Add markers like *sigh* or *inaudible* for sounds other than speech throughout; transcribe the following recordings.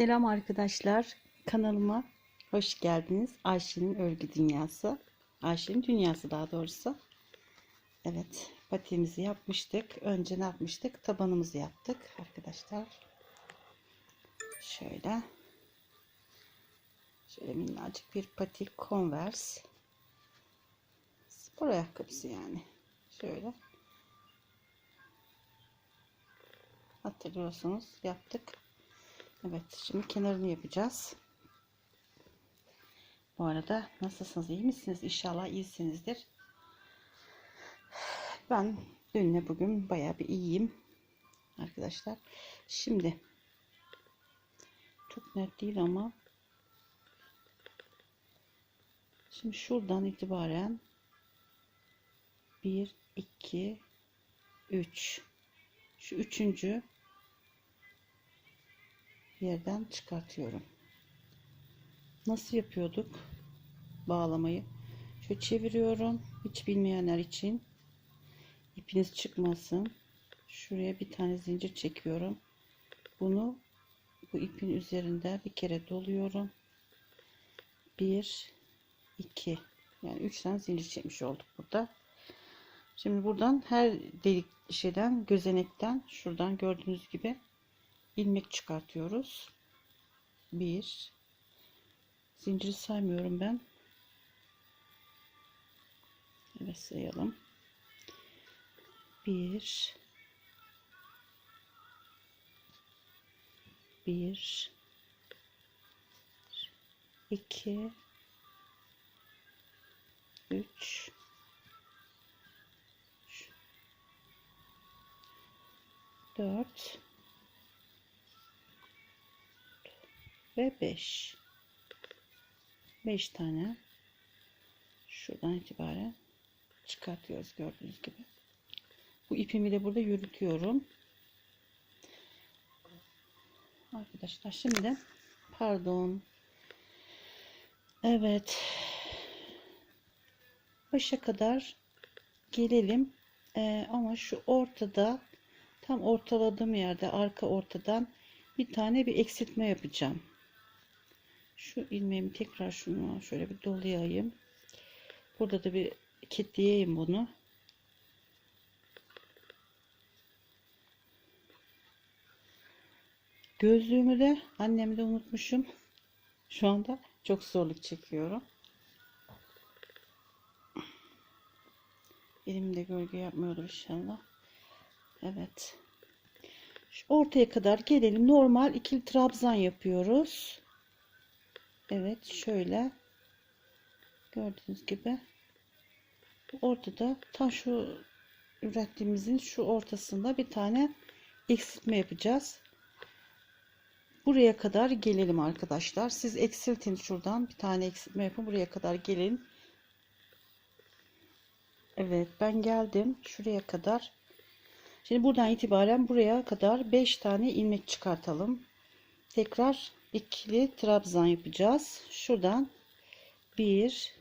Selam arkadaşlar. Kanalıma hoş geldiniz. Ayşe'nin örgü dünyası. Ayşe'nin dünyası daha doğrusu. Evet, patiğimizi yapmıştık. Önce ne yapmıştık? Tabanımızı yaptık arkadaşlar. Şöyle. Şöyle minnacık bir patik Converse. Spor ayakkabısı yani. Şöyle. Hatırlıyorsunuz yaptık. Evet şimdi kenarını yapacağız. Bu arada nasılsınız iyi misiniz? İnşallah iyisinizdir. Ben dünle bugün baya bir iyiyim. Arkadaşlar. Şimdi çok net değil ama şimdi şuradan itibaren 1 2 3 şu üçüncü yerden çıkartıyorum. Nasıl yapıyorduk bağlamayı? Şöyle çeviriyorum. Hiç bilmeyenler için ipiniz çıkmasın. Şuraya bir tane zincir çekiyorum. Bunu bu ipin üzerinde bir kere doluyorum. Bir, iki, yani üç tane zincir çekmiş olduk burada. Şimdi buradan her delik şeyden gözenekten şuradan gördüğünüz gibi ilmek çıkartıyoruz. Bir zinciri saymıyorum ben. Evet sayalım. Bir bir iki üç dört ve 5 5 tane. Şuradan itibaren çıkartıyoruz gördüğünüz gibi. Bu ipimi de burada yürütüyorum. Arkadaşlar şimdi pardon. Evet. Başa kadar gelelim. Ee, ama şu ortada tam ortaladığım yerde arka ortadan bir tane bir eksiltme yapacağım şu ilmeğimi tekrar şunu şöyle bir dolayayım. Burada da bir kilitleyeyim bunu. Gözlüğümü de annemde unutmuşum. Şu anda çok zorluk çekiyorum. Elimde gölge yapmıyordur inşallah. Evet. Şu ortaya kadar gelelim. Normal ikili trabzan yapıyoruz. Evet şöyle gördüğünüz gibi ortada tam şu ürettiğimizin şu ortasında bir tane eksiltme yapacağız. Buraya kadar gelelim arkadaşlar. Siz eksiltin şuradan bir tane eksiltme yapın. Buraya kadar gelin. Evet ben geldim şuraya kadar. Şimdi buradan itibaren buraya kadar 5 tane ilmek çıkartalım. Tekrar ikili trabzan yapacağız. Şuradan bir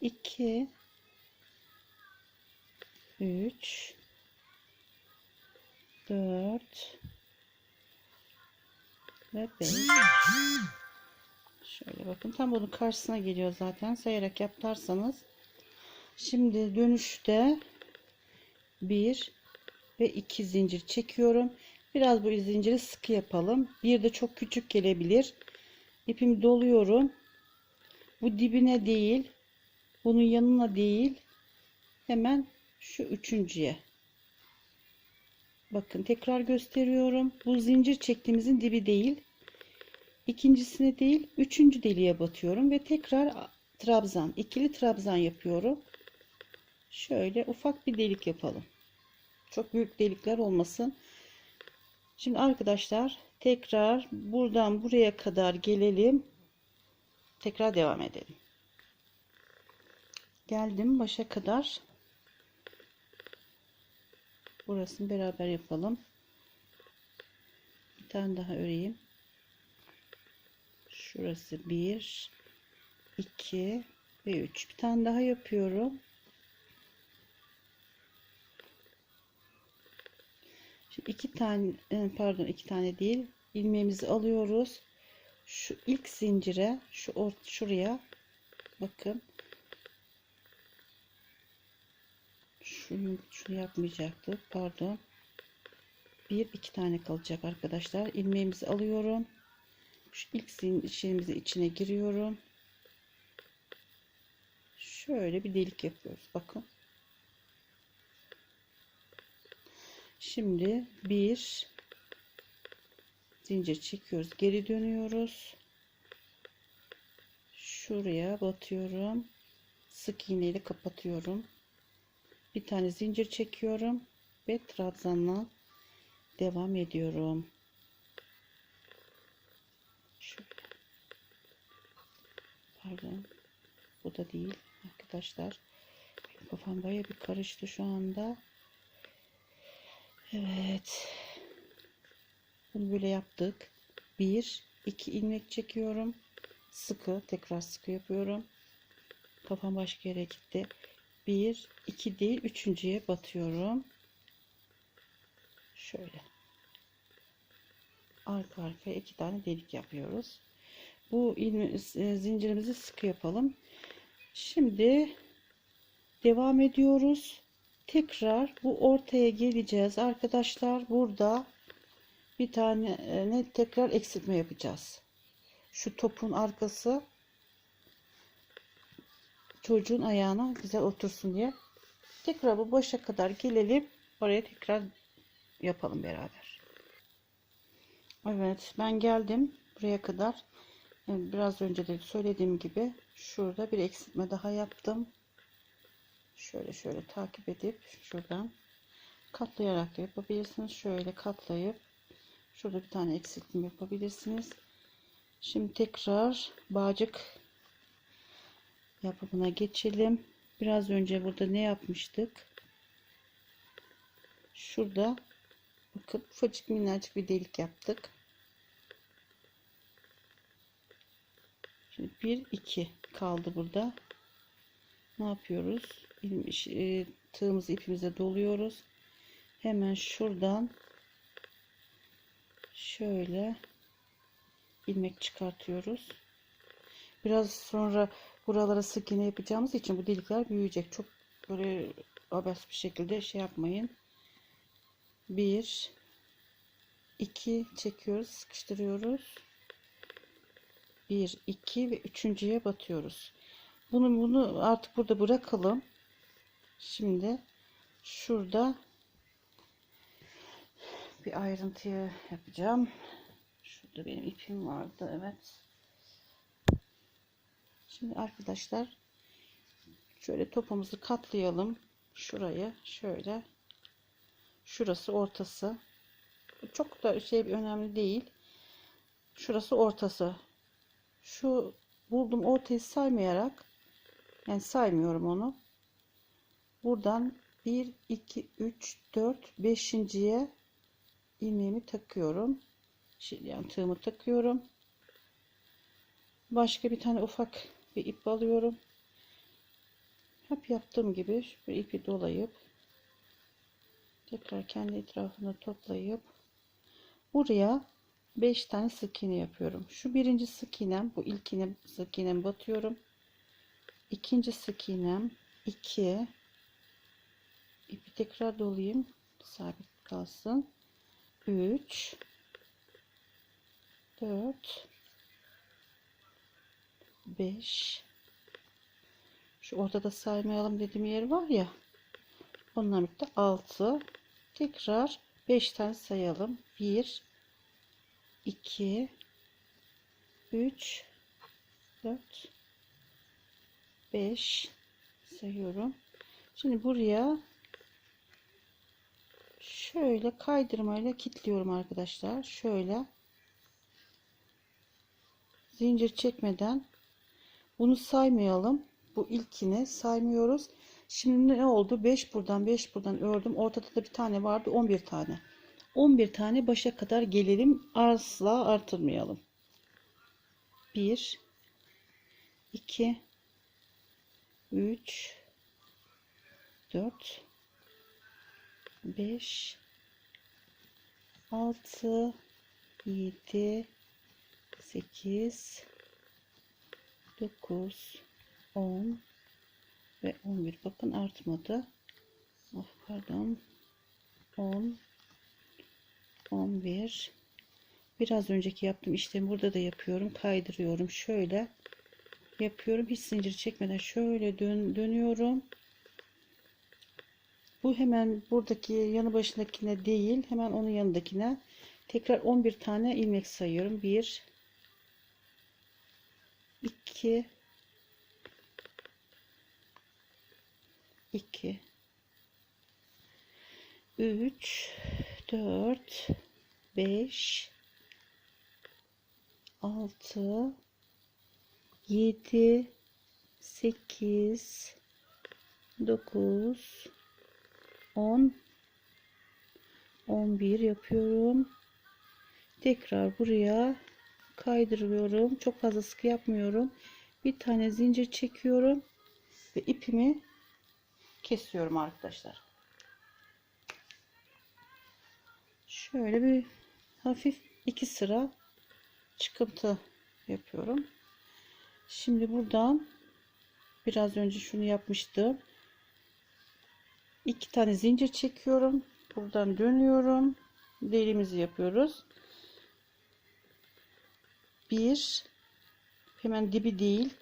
iki üç dört ve beş. Şöyle bakın tam bunun karşısına geliyor zaten. Sayarak yaparsanız. Şimdi dönüşte 1 ve 2 zincir çekiyorum. Biraz bu zinciri sıkı yapalım. Bir de çok küçük gelebilir. İpimi doluyorum. Bu dibine değil, bunun yanına değil. Hemen şu üçüncüye. Bakın tekrar gösteriyorum. Bu zincir çektiğimizin dibi değil. İkincisine değil, üçüncü deliğe batıyorum ve tekrar trabzan, ikili trabzan yapıyorum. Şöyle ufak bir delik yapalım. Çok büyük delikler olmasın. Şimdi arkadaşlar tekrar buradan buraya kadar gelelim. Tekrar devam edelim. Geldim başa kadar. Burasını beraber yapalım. Bir tane daha öreyim. Şurası 1 2 ve 3. Bir tane daha yapıyorum. İki tane e, pardon iki tane değil ilmeğimizi alıyoruz. Şu ilk zincire şu ort şuraya bakın. Şunu, şunu yapmayacaktık. Pardon. Bir iki tane kalacak arkadaşlar. ilmeğimizi alıyorum. Şu ilk zincirimizin içine giriyorum. Şöyle bir delik yapıyoruz. Bakın. Şimdi bir zincir çekiyoruz. Geri dönüyoruz. Şuraya batıyorum. Sık iğne ile kapatıyorum. Bir tane zincir çekiyorum ve trabzanla devam ediyorum. Pardon. Bu da değil arkadaşlar. Kafam baya bir karıştı şu anda. Evet. Bunu böyle yaptık. Bir, iki ilmek çekiyorum. Sıkı, tekrar sıkı yapıyorum. Kafam başka yere gitti. Bir, iki değil, üçüncüye batıyorum. Şöyle. Arka arkaya iki tane delik yapıyoruz. Bu ilmi, zincirimizi sıkı yapalım. Şimdi devam ediyoruz. Tekrar bu ortaya geleceğiz arkadaşlar. Burada bir tane ne tekrar eksiltme yapacağız. Şu topun arkası çocuğun ayağına güzel otursun diye. Tekrar bu başa kadar gelelim. Oraya tekrar yapalım beraber. Evet ben geldim buraya kadar. Biraz önce de söylediğim gibi şurada bir eksiltme daha yaptım. Şöyle şöyle takip edip şuradan katlayarak da yapabilirsiniz. Şöyle katlayıp şurada bir tane eksiltme yapabilirsiniz. Şimdi tekrar bağcık yapımına geçelim. Biraz önce burada ne yapmıştık? Şurada bakın ufacık minnacık bir delik yaptık. Şimdi 1 2 kaldı burada. Ne yapıyoruz? E, tığımızı ipimize doluyoruz. Hemen şuradan şöyle ilmek çıkartıyoruz. Biraz sonra buralara sık iğne yapacağımız için bu delikler büyüyecek. Çok böyle abes bir şekilde şey yapmayın. 1 2 çekiyoruz, sıkıştırıyoruz. 1 2 ve üçüncüye batıyoruz. Bunu bunu artık burada bırakalım. Şimdi şurada bir ayrıntıyı yapacağım. Şurada benim ipim vardı. Evet. Şimdi arkadaşlar şöyle topumuzu katlayalım. Şuraya şöyle. Şurası ortası. Çok da şey bir önemli değil. Şurası ortası. Şu buldum ortayı saymayarak yani saymıyorum onu. Buradan 1 2 3 4 5.'ye ilmeğimi takıyorum. Şimdi yani tığımı takıyorum. Başka bir tane ufak bir ip alıyorum. Hep yaptığım gibi bir ipi dolayıp tekrar kendi etrafını toplayıp buraya 5 tane sık iğne yapıyorum. Şu birinci sık iğnem, bu ilk iğnem sık iğnem batıyorum. İkinci sık iğnem 2 ipi tekrar dolayayım sabit kalsın. 3 4 5 şu ortada saymayalım dediğim yer var ya. Onunla birlikte 6 tekrar 5 tane sayalım. 1 2 3 4 5 sayıyorum. Şimdi buraya şöyle kaydırmayla kilitliyorum arkadaşlar şöyle zincir çekmeden bunu saymayalım. Bu ilkini saymıyoruz. Şimdi ne oldu? 5 buradan 5 buradan ördüm. Ortada da bir tane vardı. 11 tane. 11 tane başa kadar gelelim. Asla artırmayalım. 1 2 3 4 5 6 7 8 9 10 ve 11 bakın artmadı. Oh, pardon. 10 11 biraz önceki yaptığım işlemi burada da yapıyorum kaydırıyorum. Şöyle yapıyorum. Hiç zincir çekmeden şöyle dön, dönüyorum bu hemen buradaki yanı başındakine değil hemen onun yanındakine tekrar 11 tane ilmek sayıyorum. 1 2 2 3 4 5 6 7 8 9 10 11 yapıyorum. Tekrar buraya kaydırıyorum. Çok fazla sıkı yapmıyorum. Bir tane zincir çekiyorum ve ipimi kesiyorum arkadaşlar. Şöyle bir hafif iki sıra çıkıntı yapıyorum. Şimdi buradan biraz önce şunu yapmıştım iki tane zincir çekiyorum. Buradan dönüyorum. Delimizi yapıyoruz. Bir. Hemen dibi değil.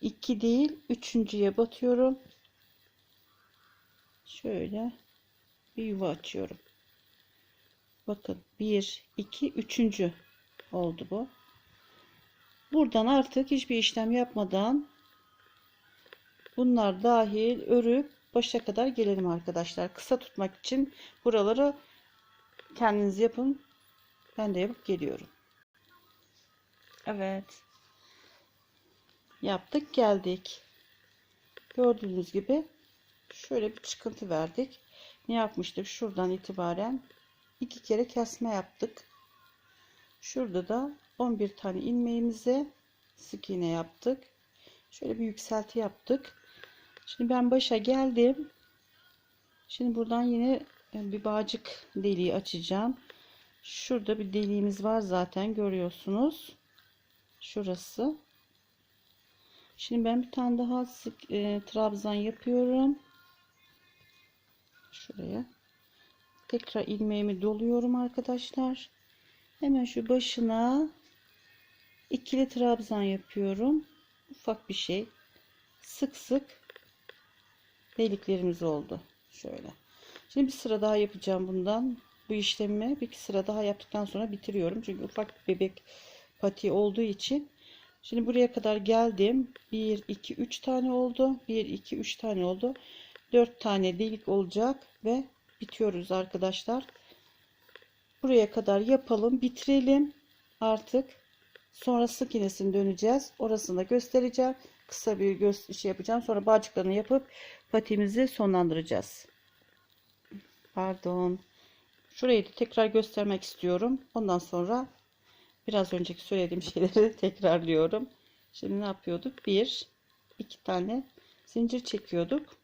İki değil. Üçüncüye batıyorum. Şöyle bir yuva açıyorum. Bakın bir iki üçüncü oldu bu. Buradan artık hiçbir işlem yapmadan bunlar dahil örüp başa kadar gelelim arkadaşlar kısa tutmak için buraları kendiniz yapın ben de yapıp geliyorum Evet. Yaptık geldik. Gördüğünüz gibi şöyle bir çıkıntı verdik. Ne yapmıştık? Şuradan itibaren iki kere kesme yaptık. Şurada da 11 tane ilmeğimize sık iğne yaptık. Şöyle bir yükselti yaptık. Şimdi ben başa geldim. Şimdi buradan yine bir bağcık deliği açacağım. Şurada bir deliğimiz var zaten görüyorsunuz. Şurası. Şimdi ben bir tane daha sık e, trabzan yapıyorum. Şuraya. Tekrar ilmeğimi doluyorum arkadaşlar. Hemen şu başına ikili trabzan yapıyorum. Ufak bir şey. Sık sık deliklerimiz oldu. Şöyle. Şimdi bir sıra daha yapacağım bundan. Bu işlemi bir sıra daha yaptıktan sonra bitiriyorum. Çünkü ufak bebek pati olduğu için. Şimdi buraya kadar geldim. 1 2 3 tane oldu. 1 2 3 tane oldu. 4 tane delik olacak ve bitiyoruz arkadaşlar. Buraya kadar yapalım bitirelim. Artık sonra sık iğnesini döneceğiz. Orasını da göstereceğim kısa bir göz şey yapacağım sonra bağcıklarını yapıp patimizi sonlandıracağız pardon şurayı da tekrar göstermek istiyorum ondan sonra Biraz önceki söylediğim şeyleri *laughs* tekrarlıyorum. Şimdi ne yapıyorduk? Bir, iki tane zincir çekiyorduk.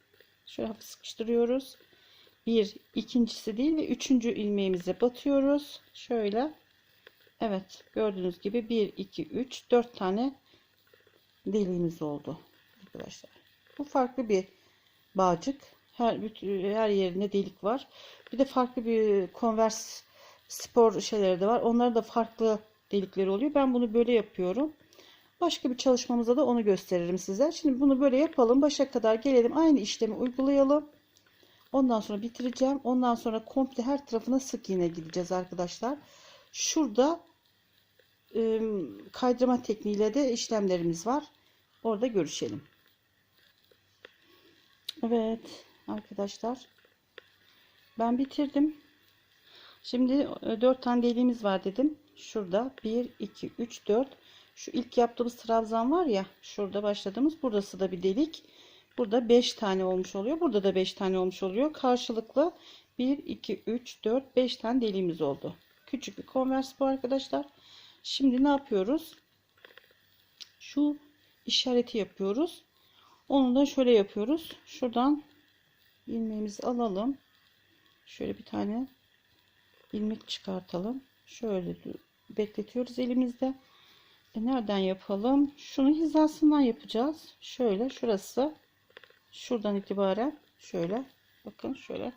Şöyle hafif sıkıştırıyoruz. Bir, ikincisi değil ve üçüncü ilmeğimize batıyoruz. Şöyle. Evet, gördüğünüz gibi 1, 2, 3, 4 tane deliğimiz oldu arkadaşlar. Bu farklı bir bağcık. Her her yerinde delik var. Bir de farklı bir konvers spor şeyleri de var. Onları da farklı delikleri oluyor. Ben bunu böyle yapıyorum. Başka bir çalışmamızda da onu gösteririm size. Şimdi bunu böyle yapalım. Başa kadar gelelim. Aynı işlemi uygulayalım. Ondan sonra bitireceğim. Ondan sonra komple her tarafına sık iğne gideceğiz arkadaşlar. Şurada kaydırma tekniğiyle de işlemlerimiz var. Orada görüşelim. Evet arkadaşlar. Ben bitirdim. Şimdi 4 tane deliğimiz var dedim şurada 1 2 3 4 şu ilk yaptığımız trabzan var ya şurada başladığımız burası da bir delik burada 5 tane olmuş oluyor burada da 5 tane olmuş oluyor karşılıklı 1 2 3 4 5 tane deliğimiz oldu küçük bir konvers bu arkadaşlar şimdi ne yapıyoruz şu işareti yapıyoruz onu da şöyle yapıyoruz şuradan ilmeğimizi alalım şöyle bir tane ilmek çıkartalım. Şöyle bekletiyoruz elimizde. E, nereden yapalım? Şunu hizasından yapacağız. Şöyle şurası. Şuradan itibaren şöyle. Bakın şöyle.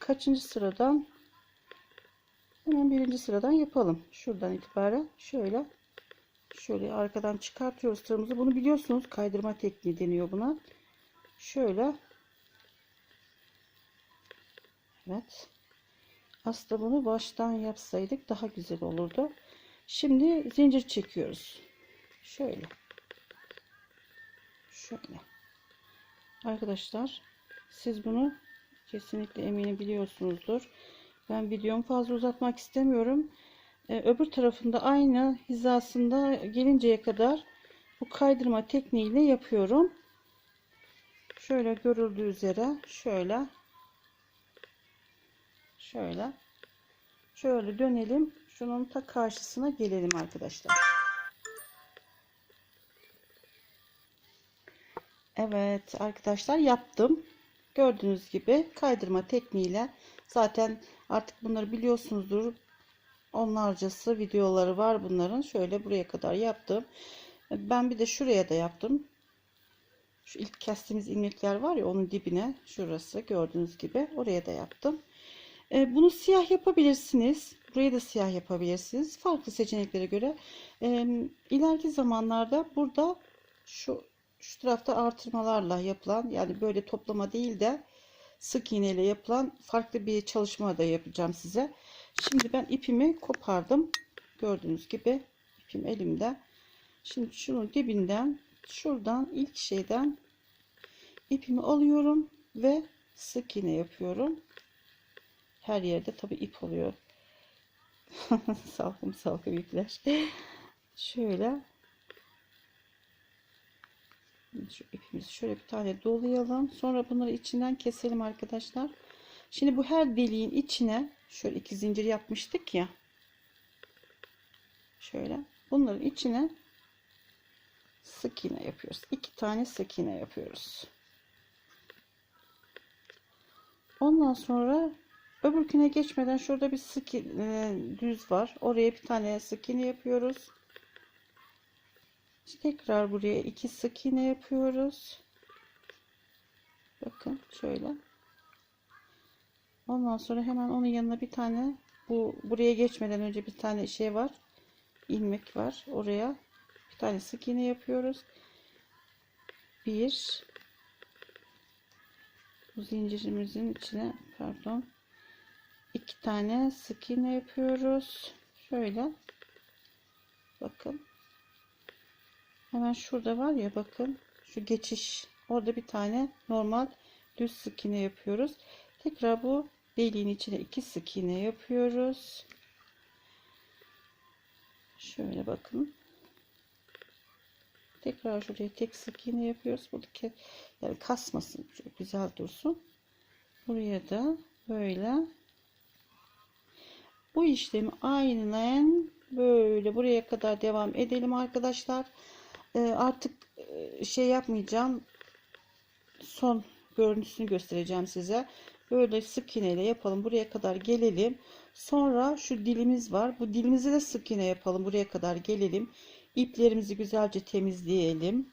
Kaçıncı sıradan? Hemen birinci sıradan yapalım. Şuradan itibaren şöyle. Şöyle arkadan çıkartıyoruz tığımızı. Bunu biliyorsunuz kaydırma tekniği deniyor buna. Şöyle. Evet. Aslında bunu baştan yapsaydık daha güzel olurdu. Şimdi zincir çekiyoruz. Şöyle. Şöyle. Arkadaşlar siz bunu kesinlikle eminim biliyorsunuzdur. Ben videomu fazla uzatmak istemiyorum. Ee, öbür tarafında aynı hizasında gelinceye kadar bu kaydırma tekniğiyle yapıyorum. Şöyle görüldüğü üzere şöyle şöyle şöyle dönelim. Şunun ta karşısına gelelim arkadaşlar. Evet arkadaşlar yaptım. Gördüğünüz gibi kaydırma tekniğiyle zaten artık bunları biliyorsunuzdur. Onlarcası videoları var bunların. Şöyle buraya kadar yaptım. Ben bir de şuraya da yaptım. Şu ilk kestiğimiz ilmekler var ya onun dibine şurası gördüğünüz gibi oraya da yaptım. E, bunu siyah yapabilirsiniz. Burayı da siyah yapabilirsiniz. Farklı seçeneklere göre. E, ileriki zamanlarda burada şu şu tarafta artırmalarla yapılan yani böyle toplama değil de sık iğne ile yapılan farklı bir çalışma da yapacağım size. Şimdi ben ipimi kopardım. Gördüğünüz gibi ipim elimde. Şimdi şunun dibinden şuradan ilk şeyden ipimi alıyorum ve sık iğne yapıyorum. Her yerde tabi ip oluyor. *laughs* salkım salkım ipler. Şöyle ipimizi şöyle bir tane dolayalım. Sonra bunları içinden keselim arkadaşlar. Şimdi bu her deliğin içine şöyle iki zincir yapmıştık ya. Şöyle bunların içine sık iğne yapıyoruz. İki tane sık iğne yapıyoruz. Ondan sonra öbürküne geçmeden şurada bir sık e, düz var. Oraya bir tane sık iğne yapıyoruz. Tekrar buraya iki sık iğne yapıyoruz. Bakın şöyle. Ondan sonra hemen onun yanına bir tane bu buraya geçmeden önce bir tane şey var. ilmek var. Oraya bir tane sık iğne yapıyoruz. Bir bu zincirimizin içine pardon iki tane sık iğne yapıyoruz. Şöyle bakın Hemen şurada var ya bakın şu geçiş orada bir tane normal düz sık iğne yapıyoruz. Tekrar bu deliğin içine iki sık iğne yapıyoruz. Şöyle bakın. Tekrar şuraya tek sık iğne yapıyoruz. Buradaki yani kasmasın. Şöyle güzel dursun. Buraya da böyle bu işlemi aynen böyle buraya kadar devam edelim arkadaşlar. Ee, artık e, şey yapmayacağım. Son görüntüsünü göstereceğim size. Böyle sık iğne ile yapalım. Buraya kadar gelelim. Sonra şu dilimiz var. Bu dilimizi de sık iğne yapalım. Buraya kadar gelelim. İplerimizi güzelce temizleyelim.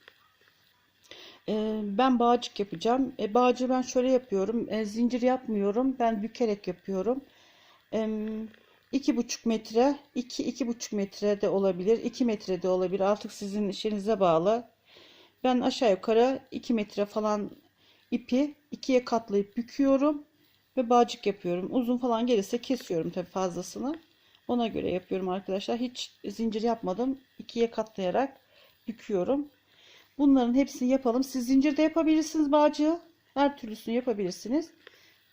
Ee, ben bağcık yapacağım. E, bağcığı ben şöyle yapıyorum. E, zincir yapmıyorum. Ben bükerek yapıyorum. E, iki buçuk metre, iki iki buçuk metre de olabilir, iki metre de olabilir. Artık sizin işinize bağlı. Ben aşağı yukarı iki metre falan ipi ikiye katlayıp büküyorum ve bağcık yapıyorum. Uzun falan gelirse kesiyorum tabii fazlasını. Ona göre yapıyorum arkadaşlar. Hiç zincir yapmadım. ikiye katlayarak büküyorum. Bunların hepsini yapalım. Siz zincir de yapabilirsiniz bağcığı. Her türlüsünü yapabilirsiniz.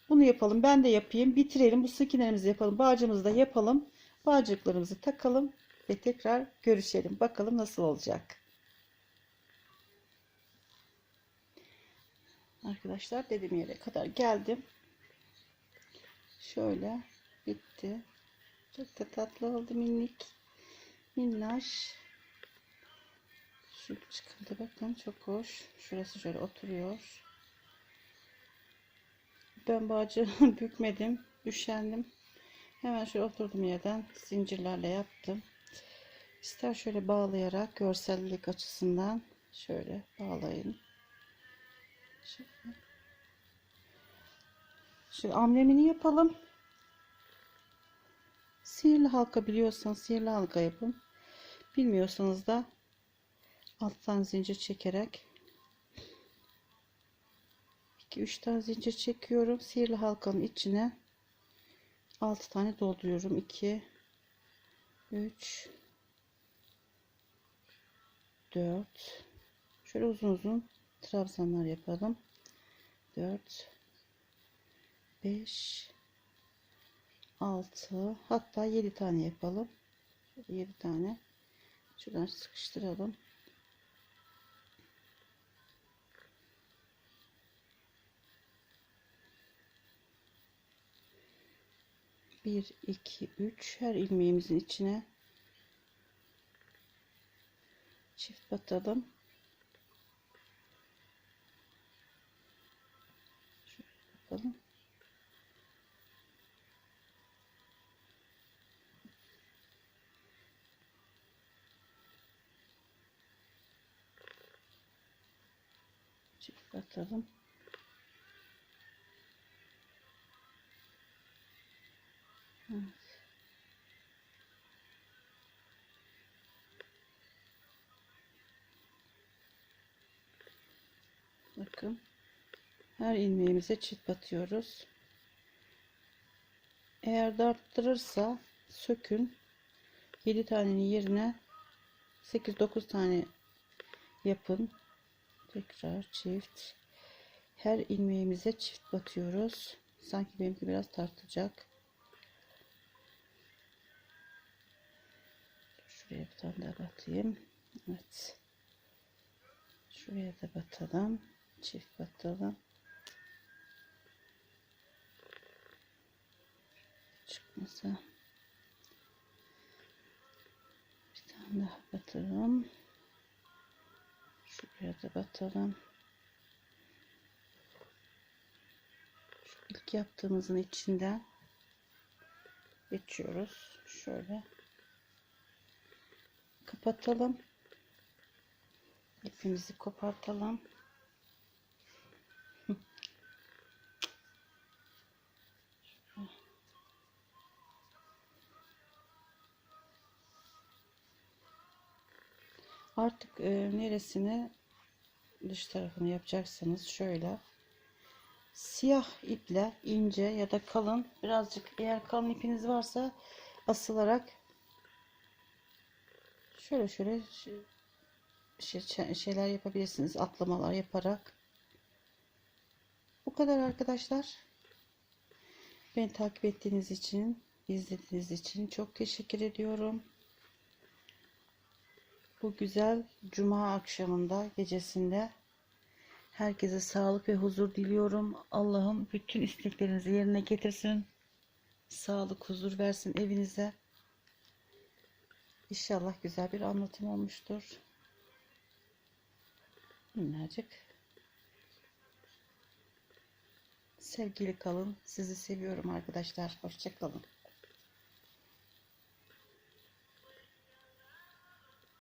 Bunu yapalım. Ben de yapayım. Bitirelim. Bu sık iğnelerimizi yapalım. Bağcımızı da yapalım. Bağcıklarımızı takalım ve tekrar görüşelim. Bakalım nasıl olacak. Arkadaşlar dediğim yere kadar geldim. Şöyle bitti. Çok da tatlı oldu minik. Minnaş. Şu çıkıntı bakın çok hoş. Şurası şöyle oturuyor. Ben bağcı *laughs* bükmedim. üşendim. Hemen şöyle oturduğum yerden zincirlerle yaptım. İster şöyle bağlayarak görsellik açısından şöyle bağlayın. Şöyle. Şimdi amblemini yapalım. Sihirli halka biliyorsanız sihirli halka yapın. Bilmiyorsanız da alttan zincir çekerek 2-3 tane zincir çekiyorum. Sihirli halkanın içine 6 tane dolduruyorum. 2 3 4 Şöyle uzun uzun trabzanlar yapalım. 4 5 6 hatta 7 tane yapalım. 7 tane. Şuradan sıkıştıralım. Bir, iki, üç. Her ilmeğimizin içine çift batalım. Şöyle yapalım. Çift batalım. Bakın. Her ilmeğimize çift batıyoruz. Eğer darttırırsa sökün. 7 tanenin yerine 8-9 tane yapın. Tekrar çift. Her ilmeğimize çift batıyoruz. Sanki benimki biraz tartacak. Şuraya bir tane daha batayım. Evet. Şuraya da batalım. Çift batalım. Çıkmasa. Bir tane daha batalım. Şuraya da batalım. Şu ilk yaptığımızın içinden geçiyoruz. Şöyle kapatalım. İpimizi kopartalım. Artık e, neresine dış tarafını yapacaksınız şöyle. Siyah iple ince ya da kalın birazcık eğer kalın ipiniz varsa asılarak şöyle şöyle şey, şeyler yapabilirsiniz atlamalar yaparak. Bu kadar arkadaşlar. Beni takip ettiğiniz için izlediğiniz için çok teşekkür ediyorum bu güzel cuma akşamında gecesinde herkese sağlık ve huzur diliyorum Allah'ım bütün isteklerinizi yerine getirsin sağlık huzur versin evinize İnşallah güzel bir anlatım olmuştur. Minnacık. Sevgili kalın. Sizi seviyorum arkadaşlar. Hoşçakalın.